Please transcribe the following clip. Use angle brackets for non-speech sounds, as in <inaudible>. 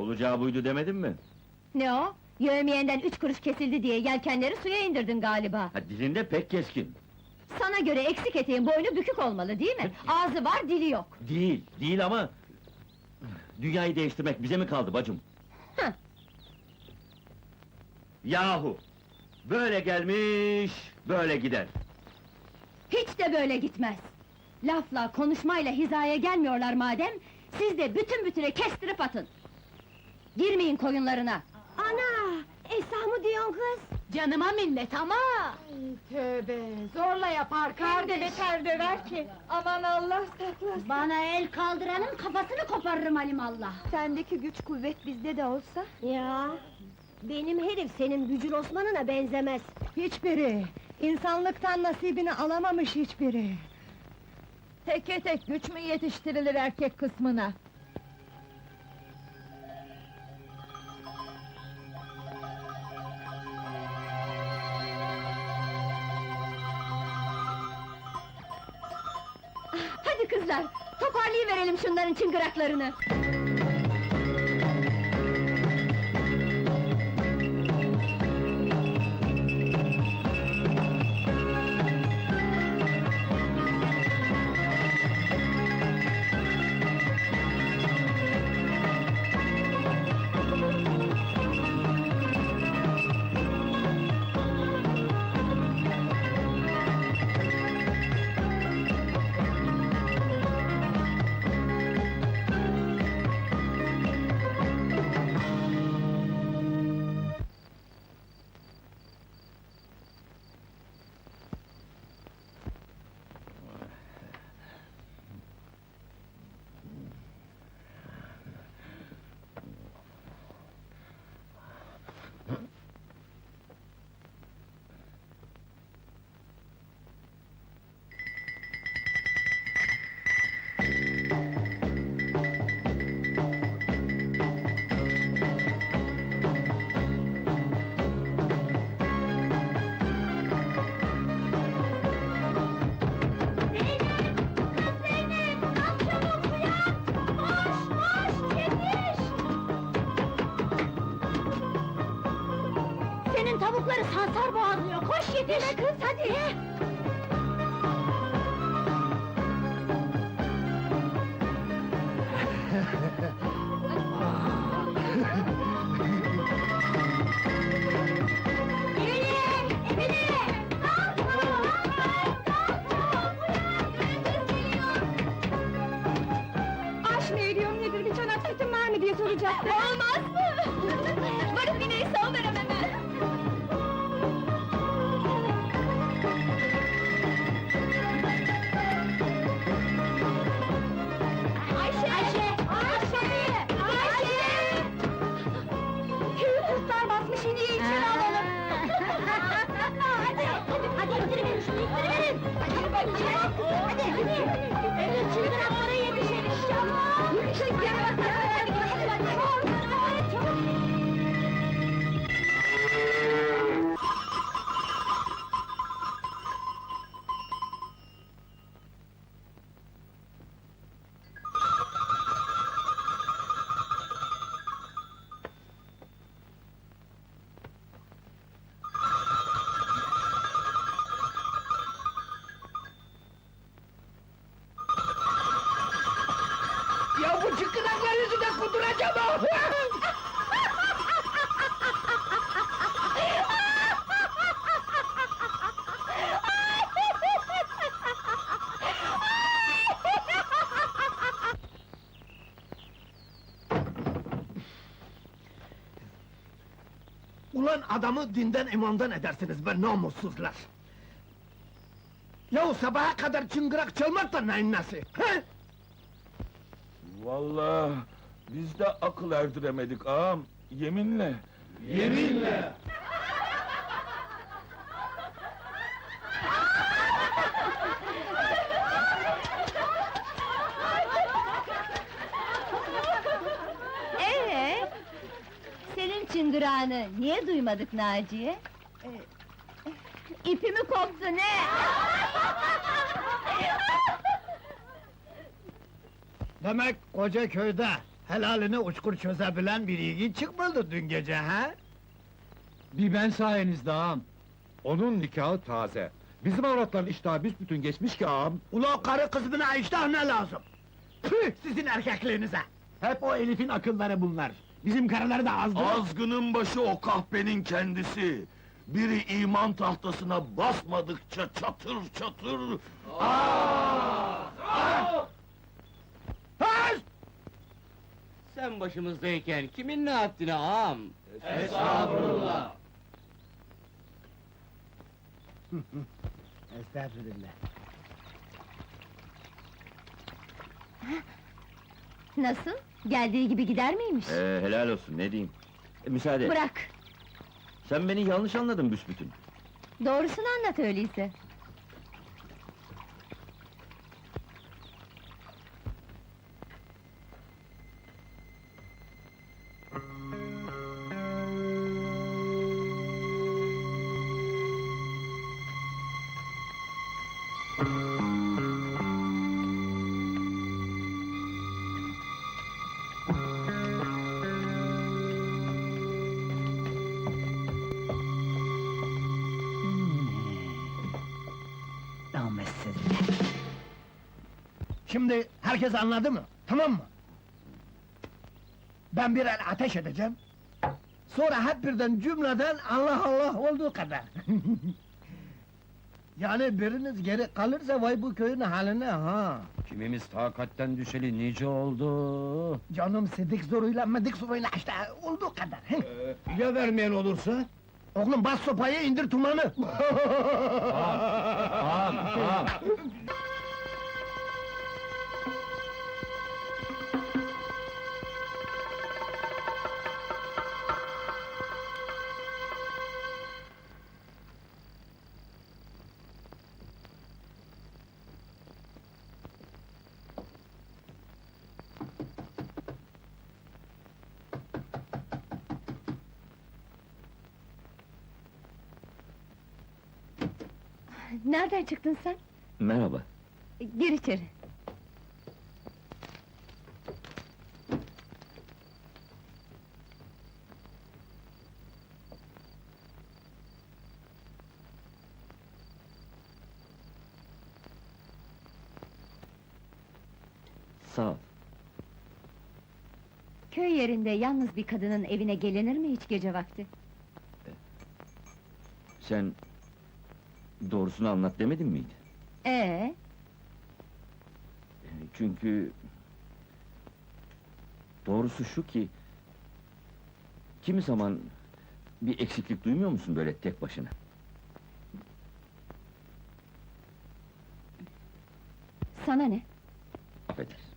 Olacağı buydu demedim mi? Ne o? Yövmiyenden üç kuruş kesildi diye yelkenleri suya indirdin galiba. Ha, dilinde pek keskin. Sana göre eksik eteğin boynu bükük olmalı değil mi? Ağzı var, dili yok. Değil, değil ama... Dünyayı değiştirmek bize mi kaldı bacım? Yahu! Böyle gelmiş, böyle gider. Hiç de böyle gitmez. Lafla, konuşmayla hizaya gelmiyorlar madem, siz de bütün bütüne kestirip atın. Girmeyin koyunlarına. Ana! Esamı diyorsun kız? Canıma minnet ama! Tövbe, zorla yapar kar de beter döver ki! Aman Allah saklasın! Bana el kaldıranın kafasını koparırım alimallah! Sendeki güç kuvvet bizde de olsa? Ya, benim herif senin Bücür Osman'ına benzemez. Hiçbiri! İnsanlıktan nasibini alamamış hiçbiri! Teke tek güç mü yetiştirilir erkek kısmına? Kızlar, toparlayıverelim şunların çıngıraklarını! Senin tavukları sansar boğazlıyor, koş yetiş! kız, hadi! Hadi bakayım, hadi, hadi! Evet, çıngıraklara yetişin inşallah! Yetişin, gel bak, hadi, hadi, hadi, hadi, çabuk! Adamı dinden imandan edersiniz be namussuzlar! Yahu sabaha kadar çıngırak çalmak da neyin nesi? He? Vallahi biz de akıl erdiremedik ağam, yeminle. Yeminle! Çıngırağını niye duymadık Naciye? İpimi koptu ne? Demek koca köyde Helalini uçkur çözebilen bir yiğit çıkmadı dün gece ha? Bir ben sayenizde ağam. Onun nikahı taze. Bizim avratların iştahı büsbütün geçmiş ki ağam. Ula karı kızına iştah ne lazım? Tüh sizin erkekliğinize! Hep o Elif'in akılları bunlar. Bizim karıları da azdı. Azgının başı o kahpenin kendisi. Biri iman tahtasına basmadıkça çatır çatır... Höz! Sen başımızdayken kimin ne haddine ağam? Estağfurullah. <laughs> Nasıl? Geldiği gibi gider miymiş? Ee, helal olsun, ne diyeyim? E, müsaade, Bırak! sen beni yanlış anladın büsbütün. Doğrusunu anlat öyleyse. Şimdi herkes anladı mı? Tamam mı? Ben bir el ateş edeceğim. Sonra hep birden cümleden Allah Allah olduğu kadar. <laughs> yani biriniz geri kalırsa vay bu köyün haline ha. Kimimiz takatten düşeli nice oldu. Canım sidik zoruyla medik zoruyla işte olduğu kadar. Ya vermeyen olursa? Oğlum bas sopayı indir tumanı. <laughs> Ağam, ağam. Nereden çıktın sen? Merhaba. Gir içeri. Sağ ol. Köy yerinde yalnız bir kadının evine gelinir mi hiç gece vakti? Sen... Doğrusunu anlat demedin miydi? Ee, Çünkü... Doğrusu şu ki... Kimi zaman... Bir eksiklik duymuyor musun böyle tek başına? sana ne? Affedersin.